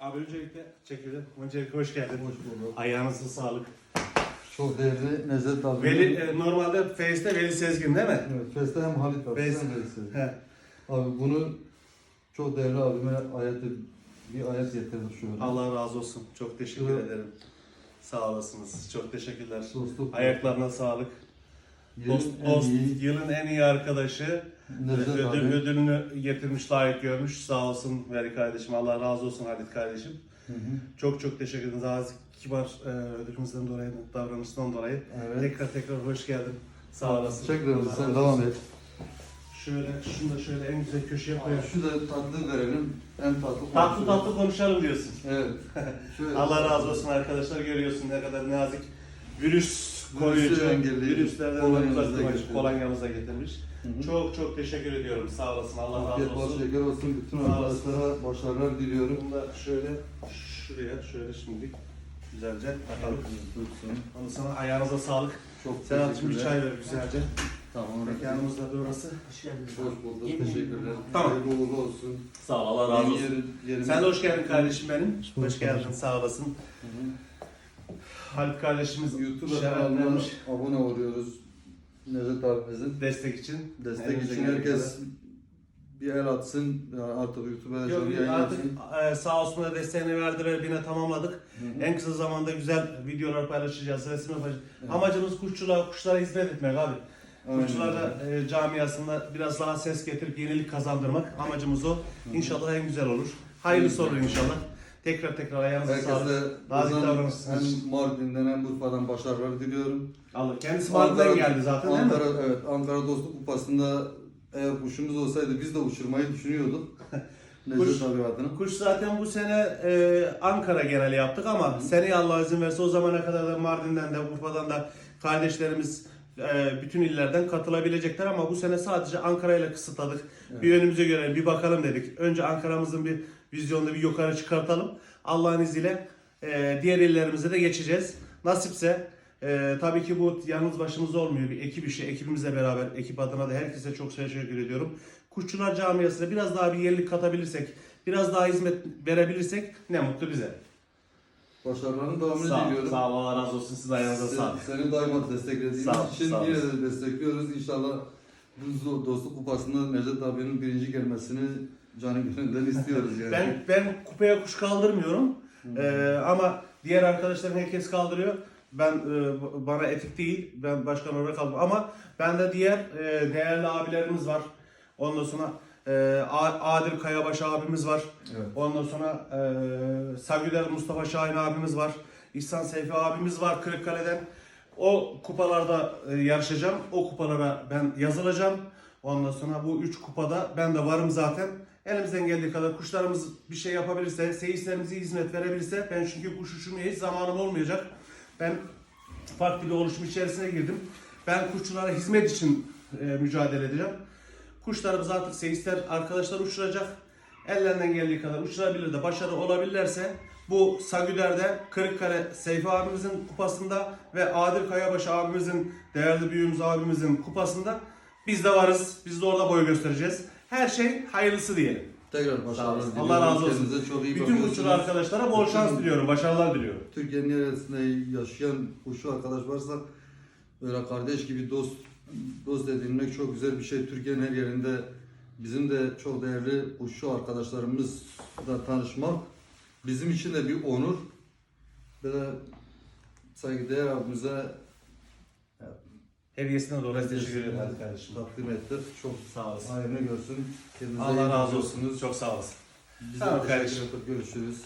Abi öncelikle çekelim. Öncelikle hoş geldin. Hoş bulduk. Ayağınıza sağlık. Çok değerli Nezdet abi. Veli, e, normalde Face'te Veli Sezgin değil mi? Evet, Feste hem Halit var. Fes- Hem Velisi. He. Abi bunu çok değerli abime ayet bir ayet getirdik şu an. Allah razı olsun. Çok teşekkür Evet. ederim. Sağ olasınız. Çok teşekkürler. Dostluk. Ayaklarına sağlık. Dost, dost, yılın en iyi arkadaşı. Ödül, abi. ödülünü getirmiş, layık görmüş. Sağ olsun Veli kardeşim. Allah razı olsun Halit kardeşim. Hı hı. Çok çok teşekkür ederim. Nazik, kibar e, ödülümüzden dolayı, davranıştan dolayı. Evet. Tekrar tekrar hoş geldin. Sağ olasın. Teşekkür ederim. Sen devam et. Şöyle, şunu da şöyle en güzel köşeye koyalım. Şu da tatlı verelim. En tatlı. Tatlı tatlı konuşalım diyorsun. Evet. Şöyle- Allah razı olsun arkadaşlar görüyorsun ne kadar nazik virüs koruyucu, engelli virüslerden kolonyamızı uzak da durmak getirdi. kolonyamıza getirmiş. Hı hı. Çok çok teşekkür ediyorum sağ olasın Allah razı Afiyet olsun. şeker olsun. Bütün arkadaşlara başarılar diliyorum. Bunu da şöyle şuraya şöyle şimdi güzelce takalım. Tutsun. Ondan sonra ayağınıza sağlık. Çok Serhat'cığım bir çay ver güzelce. Tamam. Mekanımız da burası. Hoş geldiniz. Hoş bulduk. Yemin Teşekkürler. Tamam. Hayırlı uğurlu olsun. Sağ ol Allah razı olsun. yerin- yerimiz- Sen de hoş geldin kardeşim benim. bulduk Hoş geldin sağ olasın. Hı hı. Halit kardeşimiz YouTube şereflenmiş. kanalına abone oluyoruz. Nezdet abimizin. destek için. Destek Elimizden için geldiği herkes bir el atsın. Yani artık YouTube'a da Yok, canlı yayın artık yapsın. e, sağ olsunlar desteğini verdiler, yine tamamladık. En kısa zamanda güzel videolar paylaşacağız, resim yapacağız. Amacımız kuşçuluğa, kuşlara hizmet etmek abi. Aynen Kuşçulara e, camiasında biraz daha ses getirip yenilik kazandırmak. Amacımız o. İnşallah en güzel olur. Hayırlısı olur inşallah. Tekrar tekrar ayağınıza sağlık. Herkese Nazik buradan davranışsınız için. hem Mardin'den hem Urfa'dan başarılar diliyorum. Allah. Kendisi Mardin'den geldi zaten değil mi? Ankara, Evet, Ankara Dostluk Kupası'nda eğer kuşumuz olsaydı biz de uçurmayı düşünüyorduk. Kuş- abi adına. Kuş zaten bu sene e, Ankara geneli yaptık ama seneye Allah izin verirse o zamana kadar da Mardin'den de Urfa'dan da kardeşlerimiz e, bütün illerden katılabilecekler ama bu sene sadece Ankara ile kısıtladık. Bir önümüze göre bir bakalım dedik. Önce Ankara'mızın bir vizyonunu bir yukarı çıkartalım. Allah'ın izniyle e, diğer illerimize de geçeceğiz. Nasipse e, tabii ki bu yalnız başımıza olmuyor. Bir ekip işi, ekibimizle beraber, ekip adına da herkese çok teşekkür ediyorum. Kuşçular camiasına biraz daha bir yerlik katabilirsek, biraz daha hizmet verebilirsek ne mutlu bize. Başarıların devamını Sağ, diliyorum. sağ ol, Allah razı olsun. Siz ayağınıza sağlık. Seni daima desteklediğimiz Sağ için sağ yine de destekliyoruz. İnşallah bu dostluk kupasında Necdet abinin birinci gelmesini canı gönülden istiyoruz yani. Ben ben kupaya kuş kaldırmıyorum. Ee, ama diğer arkadaşlarım herkes kaldırıyor. Ben e, bana etik değil. Ben başkan olarak kaldım. Ama bende diğer e, değerli abilerimiz var. Ondan sonra e, A- Adil Kayabaş abimiz var. Evet. Ondan sonra e, Sagüder Mustafa Şahin abimiz var. İhsan Seyfi abimiz var Kırıkkale'den. O kupalarda e, yarışacağım. O kupalara ben yazılacağım. Ondan sonra bu üç kupada ben de varım zaten. Elimizden geldiği kadar kuşlarımız bir şey yapabilirse, seyislerimize hizmet verebilirse ben çünkü kuş uçurmaya hiç zamanım olmayacak. Ben farklı bir oluşum içerisine girdim. Ben kuşçulara hizmet için e, mücadele edeceğim. Kuşlarımız artık seyisler arkadaşlar uçuracak. Ellerinden geldiği kadar uçurabilir de başarı olabilirlerse bu Sagüder'de Kırıkkale Seyfi abimizin kupasında ve Adil Kayabaş abimizin, değerli büyüğümüz abimizin kupasında biz de varız. Biz de orada boy göstereceğiz. Her şey hayırlısı diyelim. Tekrar Sağ başarılar diliyorum. Allah razı olsun. Kendinize çok iyi Bütün bakıyorsunuz. kuşçu arkadaşlara bol şans diliyorum. Başarılar diliyorum. Türkiye'nin neresinde yaşayan kuşçu arkadaş varsa böyle kardeş gibi dost dost edinmek çok güzel bir şey. Türkiye'nin her yerinde bizim de çok değerli kuşçu arkadaşlarımızla tanışmak bizim için de bir onur. Böyle saygıdeğer abimize Hediyesine dolayı teşekkür ederim hadi kardeşim. takdim ettik. Çok Sağ olasın. hayırlı görsün. Kendinize Allah razı olsun. bakıyorsunuz. Çok sağ olasın. Biz de Tamam teşekkür kardeşim. Görüşürüz.